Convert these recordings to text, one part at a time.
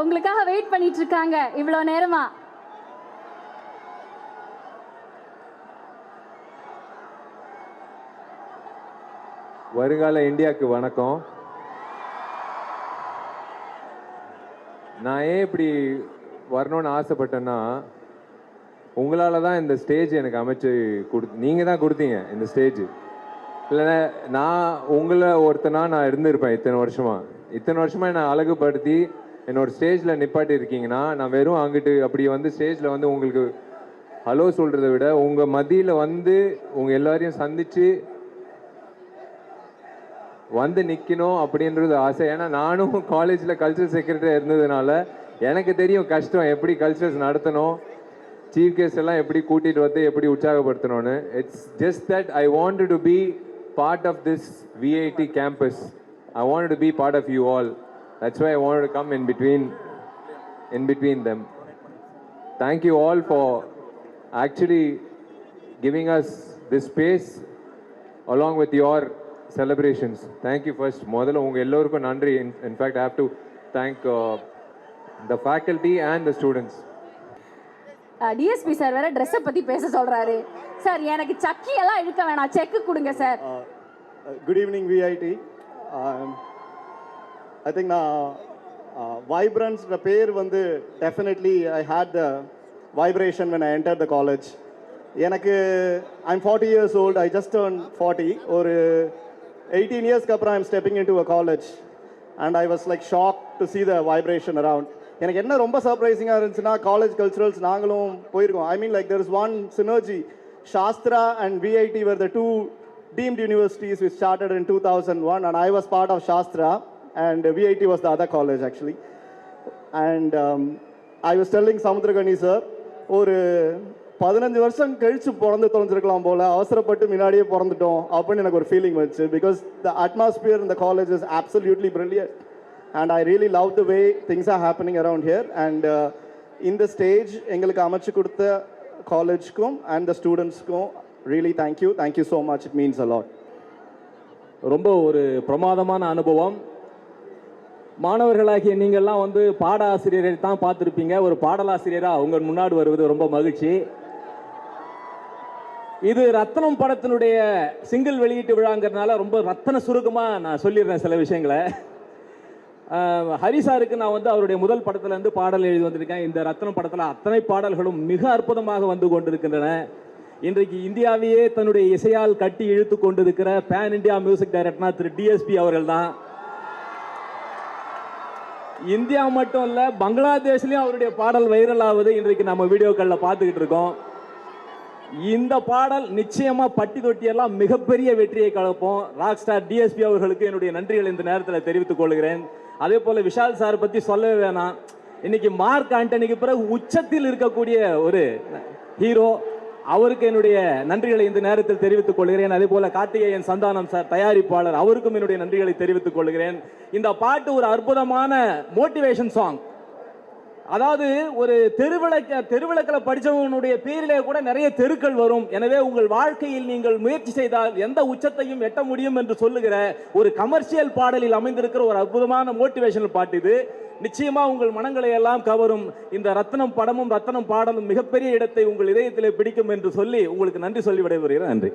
உங்களுக்காக வெயிட் பண்ணிட்டு இருக்காங்க இவ்வளோ நேரமா? வருங்கால இந்தியாவுக்கு வணக்கம். நான் ஏன் இப்படி வரணும்னு ஆசைப்பட்டேன்னா உங்களால தான் இந்த ஸ்டேஜ் எனக்கு அமைச்சு கொடு நீங்கள் தான் கொடுத்தீங்க இந்த ஸ்டேஜ் இல்லைன்னா நான் உங்களை ஒருத்தனா நான் இருந்திருப்பேன் இத்தனை வருஷமா. இத்தனை வருஷமா என்னை அழகுபடுத்தி என்னோட ஸ்டேஜில் நிப்பாட்டி இருக்கீங்கன்னா நான் வெறும் அங்கிட்டு அப்படி வந்து ஸ்டேஜில் வந்து உங்களுக்கு ஹலோ சொல்கிறத விட உங்கள் மதியில் வந்து உங்கள் எல்லாரையும் சந்தித்து வந்து நிற்கணும் அப்படின்றது ஆசை. ஏன்னா நானும் காலேஜில் கல்ச்சரல் செக்ரட்டரி இருந்ததுனால எனக்கு தெரியும் கஷ்டம் எப்படி கல்ச்சர்ஸ் நடத்தணும் சீஃப் கெஸ்ட் எல்லாம் எப்படி கூட்டிகிட்டு வந்து எப்படி உற்சாகப்படுத்தணும்னு. It's just that I want to be part of this VIT campus I want to be part of you all that's why I want to come in between in between them thank you all for actually giving us this space along with your celebrations. Thank you first. முதல்ல உங்க எல்லோருக்கும் நன்றி in fact I have to thank the faculty and the students DSP sir வேற ட்ரெஸ்ஸை பத்தி பேச சொல்றாரு. Sir எனக்கு சக்கி எல்லாம் இழுக்க வேணாம். செக்கு கொடுங்க sir good evening VIT I think நான் வைப்ரன்ஸ்ன்ற பேர் வந்து definitely I hate the vibration when I enter the college எனக்கு I'm forty years old I just turn forty ஒரு எயிட்டீன் இயர்ஸ்க்கு அப்புறம் I'm stepping into a college and I was like shock to see the vibration around எனக்கு என்ன ரொம்ப சர்ப்ரைசிங்காக இருந்துச்சுன்னா college culturals நாங்களும் போயிருக்கோம். I mean like there is one synergy Sastra and VIT were the two the two deemed universities which started in 2001 and I was part of Shastra. And VIT was the other college actually. And um, I was telling Samudragani sir, ஒரு பதினஞ்சு வருஷம் கழிச்சு பிறந்து தொலைஞ்சிருக்கலாம் போல அவசரப்பட்டு முன்னாடியே பிறந்துட்டோம் அப்படின்னு எனக்கு ஒரு ஃபீலிங் வந்துச்சு. பிகாஸ் த அட்மாஸ்பியர் இந்த college is absolutely brilliant. And I really love the way things are happening around here and இந்த ஸ்டேஜ் எங்களுக்கு அமைச்சு கொடுத்த காலேஜ்க்கும் and the ஸ்டூடெண்ட்ஸ்க்கும் really thank you thank you so much it means a lot ரொம்ப ஒரு பிரமாதமான அனுபவம். மாணவர்களாகிய நீங்கள்லாம் வந்து பாட ஆசிரியரை தான் பார்த்துருப்பீங்க. ஒரு பாடலாசிரியராக உங்கள் முன்னாடி வருவது ரொம்ப மகிழ்ச்சி. இது ரத்னம் படத்தினுடைய சிங்கிள் வெளியீட்டு விழாங்கிறதுனால ரொம்ப ரத்தன சுருக்கமாக நான் சொல்லிடுறேன் சில விஷயங்களை. ஹரிசாருக்கு ஹரி சாருக்கு நான் வந்து அவருடைய முதல் படத்துலேருந்து பாடல் எழுதி வந்திருக்கேன். இந்த ரத்னம் படத்தில் அத்தனை பாடல்களும் மிக அற்புதமாக வந்து கொண்டிருக்கின்றன. இன்றைக்கு இந்தியாவையே தன்னுடைய இசையால் கட்டி இழுத்து கொண்டிருக்கிற பேன் இந்தியா மியூசிக் டைரக்டர்னா திரு டிஎஸ்பி அவர்கள் தான் இந்தியா மட்டும் இல்ல பங்களாதேஷ்லயும் அவருடைய பாடல் வைரல் ஆகுது. இன்றைக்கு நம்ம வீடியோக்களில் பார்த்துக்கிட்டு இருக்கோம். இந்த பாடல் நிச்சயமா பட்டி தொட்டியெல்லாம் மிகப்பெரிய வெற்றியை கலப்போம். ராக் ஸ்டார் டிஎஸ்பி அவர்களுக்கு என்னுடைய நன்றிகள் இந்த நேரத்தில் தெரிவித்துக் கொள்கிறேன். அதே போல விஷால் சார் பத்தி சொல்லவே வேணாம். இன்னைக்கு மார்க் ஆண்டனிக்கு பிறகு உச்சத்தில் இருக்கக்கூடிய ஒரு ஹீரோ அவருக்கு என்னுடைய நன்றிகளை இந்த நேரத்தில் தெரிவித்துக் கொள்கிறேன். அதே போல கார்த்திகேயன் சந்தானம் சார் தயாரிப்பாளர் அவருக்கும் என்னுடைய நன்றிகளை தெரிவித்துக் கொள்கிறேன். இந்த பாட்டு ஒரு அற்புதமான மோட்டிவேஷன் சாங் அதாவது ஒரு தெருவிளக்க தெருவிளக்கில் படித்தவனுடைய பேரிலே கூட நிறைய தெருக்கள் வரும். எனவே உங்கள் வாழ்க்கையில் நீங்கள் முயற்சி செய்தால் எந்த உச்சத்தையும் எட்ட முடியும் என்று சொல்லுகிற ஒரு கமர்ஷியல் பாடலில் அமைந்திருக்கிற ஒரு அற்புதமான மோட்டிவேஷனல் பாட்டு இது. நிச்சயமா உங்கள் மனங்களை எல்லாம் கவரும். இந்த ரத்னம் படமும் ரத்னம் பாடலும் மிகப்பெரிய இடத்தை உங்கள் இதயத்திலே பிடிக்கும் என்று சொல்லி உங்களுக்கு நன்றி சொல்லி விடைபெறுகிறேன். நன்றி.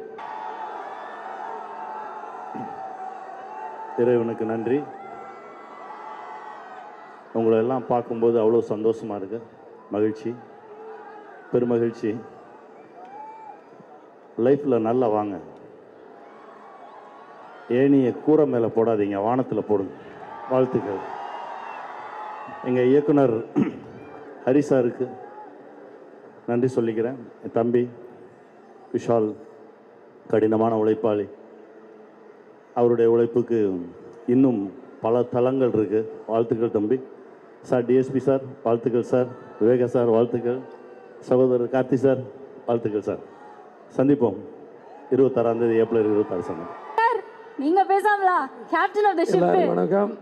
இறைவனுக்கு நன்றி. உங்களை எல்லாம் பார்க்கும்போது அவ்வளோ சந்தோஷமாக இருக்கு. மகிழ்ச்சி. பெருமகிழ்ச்சி. லைஃப்பில் நல்லா வாங்க. ஏனியை கூரை மேலே போடாதீங்க வானத்தில் போடுங்க. வாழ்த்துக்கள். எங்கள் இயக்குனர் ஹரி சாருக்கு நன்றி சொல்லிக்கிறேன். என் தம்பி விஷால் கடினமான உழைப்பாளி. அவருடைய உழைப்புக்கு இன்னும் பல தளங்கள் இருக்கு. வாழ்த்துக்கள் தம்பி. சார் டிஎஸ்பி சார் வாழ்த்துக்கள் சார். விவேகா சார் வாழ்த்துக்கள். சகோதரர் கார்த்தி சார் வாழ்த்துக்கள் சார். சந்திப்போம். இருபத்தாறாம் தேதி ஏப்ரல் இருபத்தாறு சந்திப்போம் சார் நீங்க பேசாமலா? கேப்டன் ஆஃப் த ஷிப் வணக்கம்.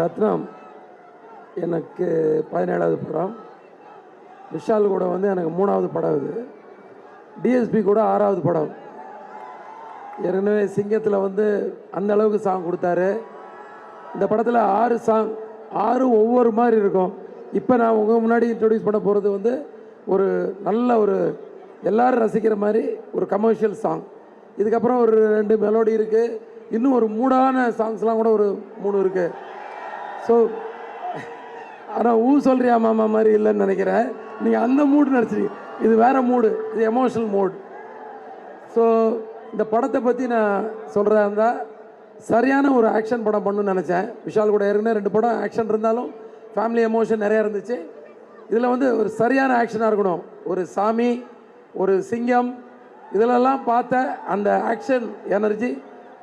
ரத்னம் எனக்கு பதினேழாவது படம். விஷால் கூட வந்து எனக்கு மூணாவது படம் இது. டிஎஸ்பி கூட ஆறாவது படம். ஏற்கனவே சிங்கத்தில் வந்து அந்த அளவுக்கு சாங் கொடுத்தாரு. இந்த படத்தில் ஆறு சாங் ஆறு ஒவ்வொரு மாதிரி இருக்கும். இப்போ நான் உங்கள் முன்னாடி இன்ட்ரடியூஸ் பண்ண போகிறது வந்து ஒரு நல்ல ஒரு எல்லாரும் ரசிக்கிற மாதிரி ஒரு கமர்ஷியல் சாங் இதுக்கப்புறம் ஒரு ரெண்டு மெலோடி இருக்குது இன்னும் ஒரு மூடான சாங்ஸ்லாம் கூட ஒரு மூணு இருக்குது ஸோ ஆனால் ஊ சொல்கிறியா மாமா மாதிரி இல்லைன்னு நினைக்கிறேன். நீங்கள் அந்த மூடு நடிச்சிருக்கீங்க இது வேறு மூடு இது எமோஷனல் மூட் ஸோ இந்த படத்தை பற்றி நான் சொல்கிறதா இருந்தால் சரியான ஒரு ஆக்ஷன் படம் பண்ணணும்னு நினச்சேன். விஷால் கூட ஏற்கனவே ரெண்டு படம் ஆக்ஷன் இருந்தாலும் ஃபேமிலி எமோஷன் நிறையா இருந்துச்சு. இதில் வந்து ஒரு சரியான ஆக்ஷனாக இருக்கணும். ஒரு சாமி ஒரு சிங்கம் இதிலெல்லாம் பார்த்த அந்த ஆக்ஷன் எனர்ஜி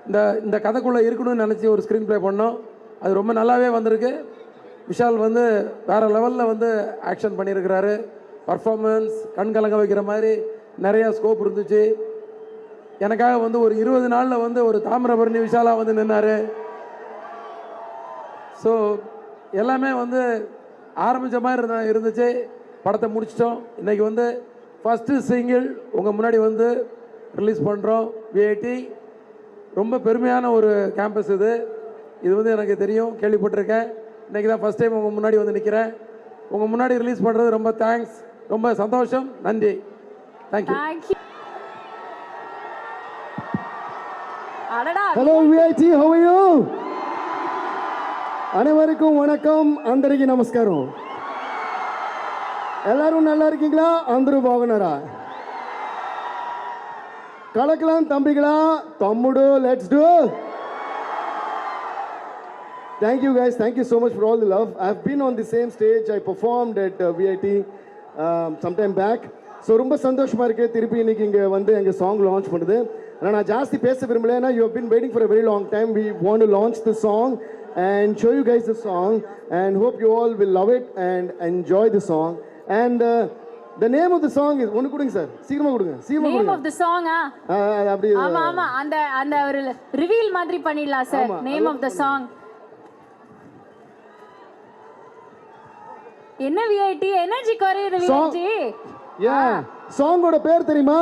இந்த இந்த கதைக்குள்ளே இருக்கணும்னு நினச்சி ஒரு ஸ்க்ரீன் ப்ளே பண்ணோம். அது ரொம்ப நல்லாவே வந்திருக்கு. விஷால் வந்து வேறு லெவலில் வந்து ஆக்ஷன் பண்ணியிருக்கிறாரு. பர்ஃபார்மன்ஸ் கண் கலங்க வைக்கிற மாதிரி நிறையா ஸ்கோப் இருந்துச்சு. எனக்காக வந்து ஒரு இருபது நாளில் வந்து ஒரு தாமிரபரணி விஷாலாக வந்து நின்னார். ஸோ எல்லாமே வந்து ஆரம்பித்த மாதிரி இருந்த இருந்துச்சு. படத்தை முடிச்சிட்டோம். இன்றைக்கி வந்து ஃபஸ்ட்டு சிங்கிள் உங்கள் முன்னாடி வந்து ரிலீஸ் பண்ணுறோம் விஐடி ரொம்ப பெருமையான ஒரு கேம்பஸ் இது. இது வந்து எனக்கு தெரியும் கேள்விப்பட்டிருக்கேன். இன்றைக்கி தான் ஃபஸ்ட் டைம் உங்கள் முன்னாடி வந்து நிற்கிறேன் உங்கள் முன்னாடி ரிலீஸ் பண்ணுறது ரொம்ப தேங்க்ஸ் ரொம்ப சந்தோஷம். நன்றி. தேங்க்யூ ஹலோ விஐடி ஹவையோ அனைவருக்கும் வணக்கம். அந்தரிக்கு நமஸ்காரம். எல்லாரும் நல்லா இருக்கீங்களா? అందరూ బాగున్నారా కళకలం తంబిగలా తమ్ముడు let's do Thank you guys. Thank you so much for all the love. I've been on the same stage. I performed at uh, VIT um, sometime back. So ரொம்ப சந்தோஷமா இருக்கு திருப்பி இன்னைக்கு இங்கே வந்து எங்கள் சாங் லான்ச் பண்ணுது ஆனால் நான் ஜாஸ்தி பேச விரும்பல ஏன்னா you been waiting for a very long time we want to launch the song and show you guys the song and hope you all will love it and enjoy the song and uh, the name of the song is ஒன்று கொடுங்க சார் சீக்கிரமா கொடுங்க சீக்கிரமா name கொடுங்க of the சாங்கா அப்படி ஆமா ஆமா அந்த அந்த ஒரு ரிவீல் மாதிரி பண்ணிடலாம் sir name of the song என்ன விஐடி எனர்ஜி குறையுது விஐடி ஏன் சாங்கோட பேர் தெரியுமா?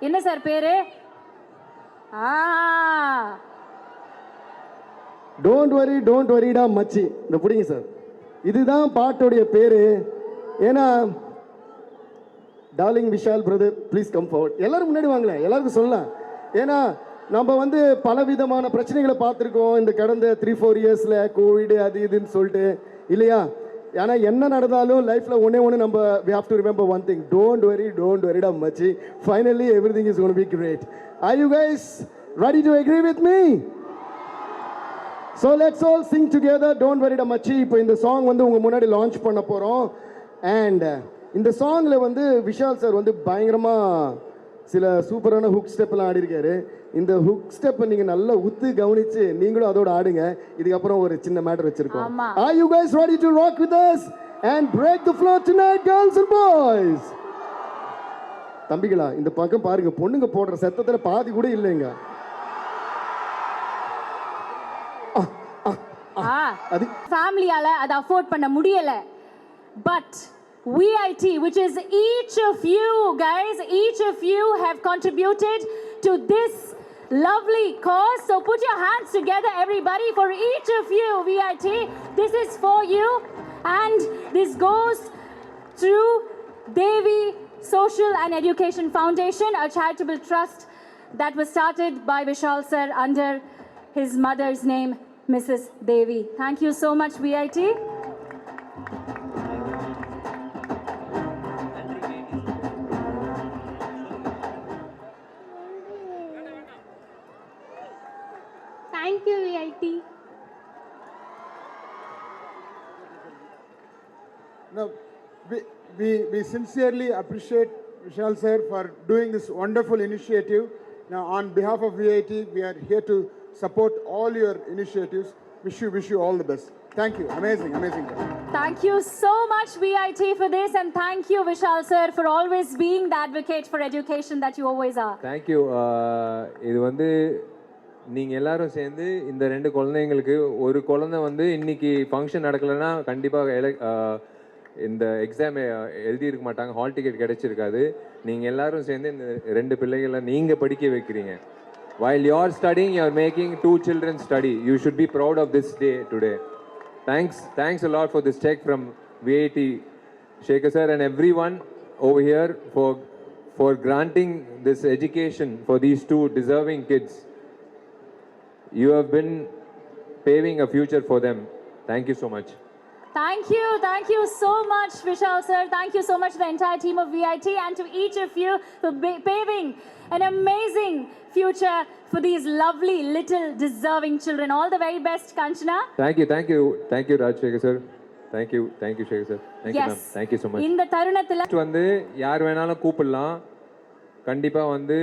என்ன சார் பேரு? ஆ. டோன்ட் வரி டோன்ட் வரிடா மச்சி. இந்த பிடிங்க சார். இதுதான் பாட்டோடைய பேரு. ஏன்னா darling Vishal brother please come forward எல்லாரும் முன்னாடி வாங்களேன். எல்லாருக்கும் சொல்லலாம். ஏன்னா நம்ம வந்து பல விதமான பிரச்சனைகளை பார்த்துருக்கோம் இந்த கடந்த த்ரீ ஃபோர் இயர்ஸில் கோவிடு அது இதுன்னு சொல்லிட்டு. இல்லையா? ஏன்னா என்ன நடந்தாலும் லைஃப்பில் ஒன்றே ஒன்று நம்ம we have to remember one thing don't worry don't worry டம் மச்சி. Finally everything is one be great I you guys ready to agree with me so let's all sing together don't வரிட மச்சி. இப்போ இந்த சாங் வந்து உங்கள் முன்னாடி launch பண்ண போகிறோம் அண்ட் இந்த சாங்கில் வந்து விஷால் சார் வந்து பயங்கரமாக சில சூப்பரான ஹுக் ஸ்டெப்லாம் ஆடிருக்காரு இந்த ஹுக் ஸ்டெப்பை நீங்கள் நல்லா உத்து கவனித்து நீங்களும் அதோட ஆடுங்க. இதுக்கப்புறம் ஒரு சின்ன மேட்டர் வச்சுருக்கோம். Are you guys ready to rock with us and break the floor tonight girls and boys தம்பிகளா இந்த பக்கம் பாருங்க. பொண்ணுங்க போடுற சத்தத்தில் பாதி கூட இல்லைங்க. அது ஃபேமிலியால அதை அஃபோர்ட் பண்ண முடியல. But VIT, which is each of you guys, each of you have contributed to this lovely cause. So put your hands together, everybody, for each of you, VIT. This is for you, and this goes through Devi Social and Education Foundation, a charitable trust that was started by Vishal sir under his mother's name, Mrs. Devi. Thank you so much, VIT. We, we, sincerely appreciate Vishal sir for doing this wonderful initiative. Now, on behalf of VIT, we are here to support all your initiatives. Wish you, wish you all the best. Thank you. Amazing, amazing. Thank you so much, VIT, for this, and thank you, Vishal sir, for always being the advocate for education that you always are. Thank you இது வந்து நீங்கள் எல்லாரும் சேர்ந்து இந்த ரெண்டு குழந்தைங்களுக்கு ஒரு குழந்தை வந்து இன்னைக்கு ஃபங்க்ஷன் நடக்கலைன்னா கண்டிப்பாக இந்த எக்ஸாம் எழுதியிருக்க மாட்டாங்க ஹால் டிக்கெட் கிடைச்சிருக்காது நீங்கள் எல்லாரும் சேர்ந்து இந்த ரெண்டு பிள்ளைகளை நீங்கள் படிக்க வைக்கிறீங்க while you're studying you're making two children study you should be proud of this day today thanks thanks lot for this take from VIT Shekar sir and everyone over here for for granting this education for these two deserving kids you have been paving a future for them thank you so much Thank you, thank you so much, Vishal sir. Thank you so much to the entire team of VIT and to each of you for paving an amazing future for these lovely little deserving children. All the very best, Kanchana. thank you thank you thank you Raj Shekhar sir thank you thank you Shekhar sir thank you ma'am thank you so much இந்த தருணத்துல வந்து யார் வேணாலும் கூப்பிடலாம் கண்டிப்பாக வந்து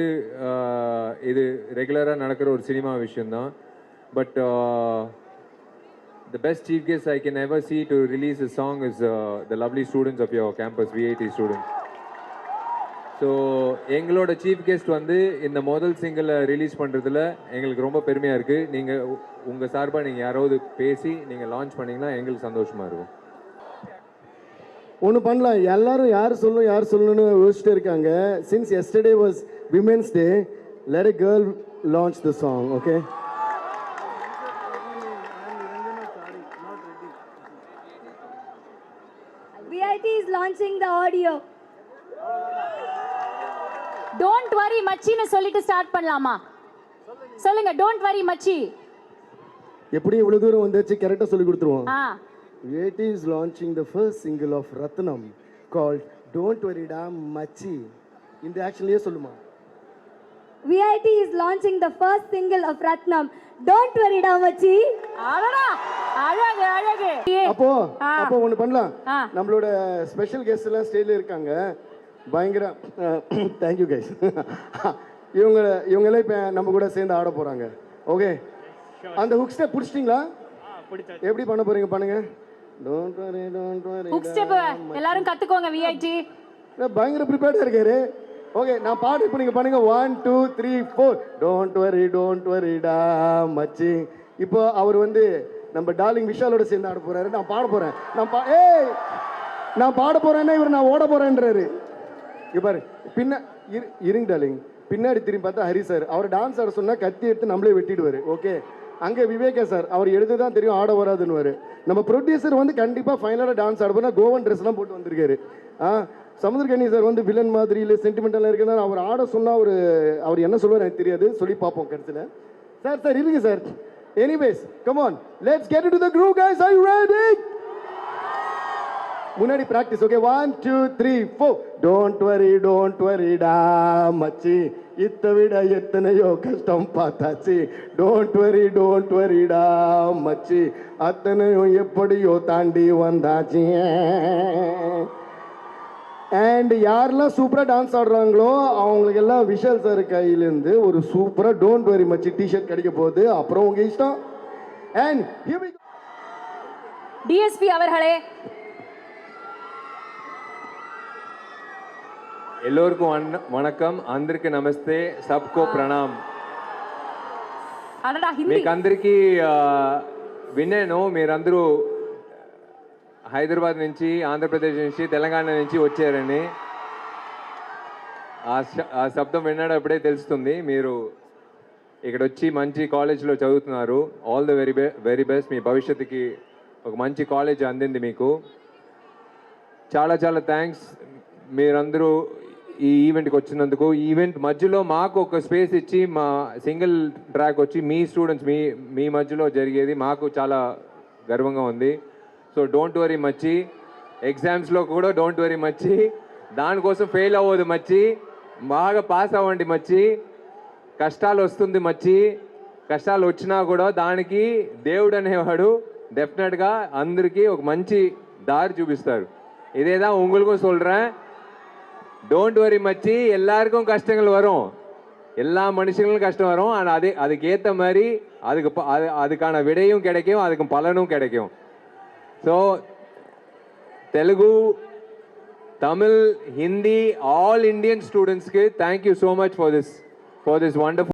இது ரெகுலராக நடக்கிற ஒரு சினிமா விஷயம்தான் but the best chief guest I can ever see to release a song is the lovely students of your campus VIT students. So எங்களோட சீஃப் கெஸ்ட் வந்து இந்த முதல் சிங்கிளை ரிலீஸ் பண்ணுறதுல எங்களுக்கு ரொம்ப பெருமையாக இருக்குது நீங்கள் உங்கள் சார்பாக நீங்கள் யாராவது பேசி நீங்கள் லான்ச் பண்ணீங்கன்னா எங்களுக்கு சந்தோஷமாக இருக்கும். ஒன்று பண்ணலாம். எல்லாரும் யார் சொல்லணும் யார் சொல்லணும்னு யோசிச்சுட்டு இருக்காங்க. Since yesterday was women's day let a girl launch the song okay Launching the audio. Don't worry மச்சின்னு சொல்லிட்டு ஸ்டார்ட் பண்ணலாமா சொல்லுங்க டோன்ட் வரி மச்சி எப்படி இவ்வளோ தூரம் வந்தாச்சு கரெக்டாக சொல்லி கொடுத்துருவோம் ஆ VIT is launching the first single of Ratnam called Don't Worry Da Machi. இந்த ஆக்ஷன்லயே சொல்லுமா VIT is launching the first single of Ratnam. Don't worry, Damachi. அடடா அழகு அழகு. அப்போ. அப்போ ஒன்று பண்ணலாம். நம்மளோட ஸ்பெஷல் கெஸ்ட் எல்லாம் ஸ்டேஜில் இருக்காங்க. பயங்கர தேங்க்யூ கைஸ் இவங்க இவங்களே இப்போ நம்ம கூட சேர்ந்து ஆட போகிறாங்க ஓகே அந்த ஹுக் ஸ்டெப் பிடிச்சிட்டிங்களா? எப்படி பண்ண போறீங்க பண்ணுங்க? Don't worry don't worry hook step எல்லாரும் கத்துக்கோங்க விஐடி பயங்கர ப்ரிப்பேர்டாக இருக்காரு. ஓகே நான் பாட்டு இப்போ நீங்கள் பண்ணுங்க. One two three four don't worry don't வரிடா மச்சி. இப்போ அவர் வந்து நம்ம டார்லிங் விஷாலோட சேர்ந்து ஆட போறாரு. நான் பாட போறேன். நான் பா ஏய்! நான் பாட போறேன்னா இவர் நான் ஓட போறேன்றாரு. பாரு. பின்ன இரு இருங்க டார்லிங். பின்னாடி திரும்பி பார்த்தா ஹரி சார். அவர் டான்ஸ் ஆட சொன்னா கத்தி எடுத்து நம்மளே வெட்டிடுவாரு. ஓகே? அங்கே விவேகா சார். அவர் எழுது தான் தெரியும் ஆட வராதுன்னு நம்ம ப்ரொடியூசர் வந்து கண்டிப்பாக ஃபைனலாக டான்ஸ் ஆட போனால் கோவன் ட்ரெஸ்லாம் போட்டு வந்திருக்காரு. ஆ? சமுதிரகண்ணி சார் வந்து வில்லன் மாதிரி இல்லை சென்டிமெண்டலாக இருக்குன்னா அவர் ஆட சொன்னால் அவர் அவர் என்ன சொல்லுவார் எனக்கு தெரியாது. சொல்லி பார்ப்போம் கருத்தில் சார் சார் இருங்க sir. Anyways come on let's get to the group guys I ready முன்னாடி practice okay one two three four don't worry don't வரிடா மச்சி. இத்த விட எத்தனையோ கஷ்டம் பார்த்தாச்சு. டோன்ட் வரி டோன்ட் வரிடா மச்சி. அத்தனையும் எப்படியோ தாண்டி வந்தாச்சு. அண்ட் யாரெல்லாம் சூப்பராக டான்ஸ் ஆடுறாங்களோ அவங்களுக்கு எல்லாம் விஷால் சார் கையிலேருந்து ஒரு சூப்பராக டோன்ட் வரி மச்சி டிஷர்ட் கிடைக்க போகுது அப்புறம் உங்கள் இஷ்டம் அண்ட் டிஎஸ்பி அவர்களே எல்லோருக்கும் வண- வணக்கம் అందరికి నమస్తే సబ్కో ప్రణామ్ அடடா ஹிந்தி మీకు అందరికీ ఆ, విన్నాను మీరందరూ హైదరాబాద్ నుంచి ఆంధ్రప్రదేశ్ నుంచి తెలంగాణ నుంచి వచ్చారని ఆ శ- ఆ శబ్దం విన్నప్పుడే తెలుస్తుంది. మీరు ఇక్కడ వచ్చి మంచి కాలేజ్లో చదువుతున్నారు. All the very be very best మీ భవిష్యత్తుకి ఒక మంచి కాలేజ్ అందింది మీకు. చాలా చాలా థ్యాంక్స్ మీరందరూ ఈ ఈవెంట్కి వచ్చినందుకు. ఈవెంట్ మధ్యలో మాకు ఒక స్పేస్ ఇచ్చి మా సింగిల్ ట్రాక్ వచ్చి మీ స్టూడెంట్స్ మీ మీ మధ్యలో జరిగేది మాకు చాలా గర్వంగా ఉంది. సో డోంట్ వరీ మచ్చి ఎగ్జామ్స్లో కూడా డోంట్ వరీ మచ్చి దానికోసం ఫెయిల్ అవ్వదు మచ్చి బాగా పాస్ అవ్వండి మచ్చి కష్టాలు వస్తుంది మచ్చి కష్టాలు వచ్చినా కూడా దానికి దేవుడు అనేవాడు డెఫినెట్గా అందరికీ ఒక మంచి దారి చూపిస్తారు இதே தான் உங்களுக்கும் சொல்கிறேன் டோன்ட் வரி மச்சி எல்லாருக்கும் கஷ்டங்கள் வரும் எல்லா மனுஷங்களுக்கும் கஷ்டம் வரும் ஆனால் அது அதுக்கு ஏற்ற மாதிரி அதுக்கு ப- அது அதுக்கான விடையும் கிடைக்கும் அதுக்கு பலனும் கிடைக்கும் so Telugu Tamil Hindi all Indian ஸ்டூடெண்ட்ஸ்க்கு thank you so much for this for this wonderful